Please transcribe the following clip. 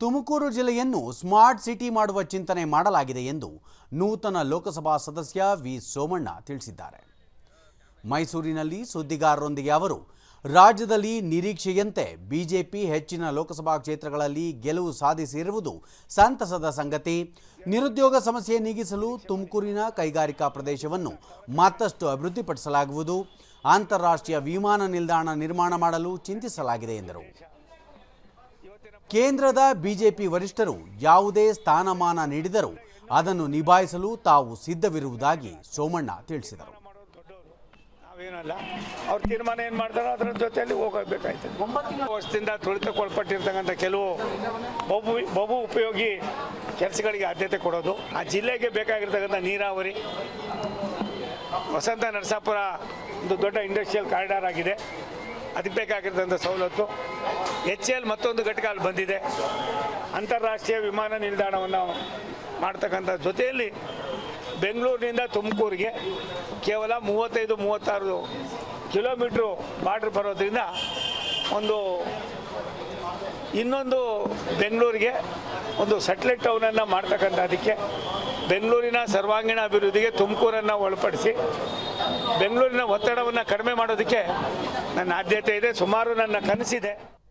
ತುಮಕೂರು ಜಿಲ್ಲೆಯನ್ನು smart city ಮಾಡುವ ಚಿಂತನೆ ಮಾಡಲಾಗಿದೆ ಎಂದು ನೂತನ ಲೋಕಸಭಾ ಸದಸ್ಯ ವಿ ಸೋಮಣ್ಣ ತಿಳಿಸಿದ್ದಾರೆ. ಮೈಸೂರಿನಲ್ಲಿ ಸುದ್ದಿಗಾರರೊಂದಿಗೆ ಅವರು, ರಾಜ್ಯದಲ್ಲಿ ನಿರೀಕ್ಷೆಯಂತೆ ಬಿಜೆಪಿ ಹೆಚ್ಚಿನ ಲೋಕಸಭಾ ಕ್ಷೇತ್ರಗಳಲ್ಲಿ ಗೆಲುವು ಸಾಧಿಸಿರುವುದು ಸಂತಸದ ಸಂಗತಿ. ನಿರುದ್ಯೋಗ ಸಮಸ್ಯೆ ನೀಗಿಸಲು ತುಮಕೂರಿನ ಕೈಗಾರಿಕಾ ಪ್ರದೇಶವನ್ನು ಮತ್ತಷ್ಟು ಅಭಿವೃದ್ಧಿಪಡಿಸಲಾಗುವುದು. ಅಂತಾರಾಷ್ಟ್ರೀಯ ವಿಮಾನ ನಿಲ್ದಾಣ ನಿರ್ಮಾಣ ಮಾಡಲು ಚಿಂತಿಸಲಾಗಿದೆ ಎಂದರು. ಕೇಂದ್ರದ ಬಿಜೆಪಿ ವರಿಷ್ಠರು ಯಾವುದೇ ಸ್ಥಾನಮಾನ ನೀಡಿದರೂ ಅದನ್ನು ನಿಭಾಯಿಸಲು ತಾವು ಸಿದ್ಧವಿರುವುದಾಗಿ ಸೋಮಣ್ಣ ತಿಳಿಸಿದರು. ನಾವೇನಲ್ಲ, ಅವ್ರ ತೀರ್ಮಾನ ಏನು ಮಾಡ್ತಾರೋ ಅದರ ಜೊತೆಯಲ್ಲಿ ಹೋಗಬೇಕಾಯ್ತದೆ. ಒಂಬತ್ತು ವರ್ಷದಿಂದ ತುಳಿತಕ್ಕೊಳಪಟ್ಟಿರ್ತಕ್ಕಂಥ ಕೆಲವು ಬಹು ಬಹು ಉಪಯೋಗಿ ಕೆಲಸಗಳಿಗೆ ಆದ್ಯತೆ ಕೊಡೋದು. ಆ ಜಿಲ್ಲೆಗೆ ಬೇಕಾಗಿರ್ತಕ್ಕಂಥ ನೀರಾವರಿ, ವಸಂತ ನರಸಾಪುರ ಒಂದು ದೊಡ್ಡ ಇಂಡಸ್ಟ್ರಿಯಲ್ ಕಾರಿಡಾರ್ ಆಗಿದೆ. ಅದಕ್ಕೆ ಬೇಕಾಗಿರ್ತಕ್ಕಂಥ ಸವಲತ್ತು. ಎಚ್ ಎಲ್ ಮತ್ತೊಂದು ಘಟಕ ಅಲ್ಲಿ ಬಂದಿದೆ. ಅಂತಾರಾಷ್ಟ್ರೀಯ ವಿಮಾನ ನಿಲ್ದಾಣವನ್ನು ಮಾಡ್ತಕ್ಕಂಥ ಜೊತೆಯಲ್ಲಿ ಬೆಂಗಳೂರಿನಿಂದ ತುಮಕೂರಿಗೆ ಕೇವಲ ಮೂವತ್ತೈದು, ಮೂವತ್ತಾರು ಕಿಲೋಮೀಟ್ರು ಬಾರ್ಡ್ರ್ ಬರೋದ್ರಿಂದ ಒಂದು ಇನ್ನೊಂದು ಬೆಂಗಳೂರಿಗೆ ಒಂದು ಸೆಟ್ಲೈಟ್ ಟೌನನ್ನು ಮಾಡ್ತಕ್ಕಂಥದ್ದಕ್ಕೆ ಬೆಂಗಳೂರಿನ ಸರ್ವಾಂಗೀಣ ಅಭಿವೃದ್ಧಿಗೆ ತುಮಕೂರನ್ನು ಒಳಪಡಿಸಿ ಬೆಂಗಳೂರಿನ ಒತ್ತಡವನ್ನು ಕಡಿಮೆ ಮಾಡೋದಕ್ಕೆ ನನ್ನ ಆದ್ಯತೆ ಇದೆ. ಸುಮಾರು ನನ್ನ ಕನಸಿದೆ.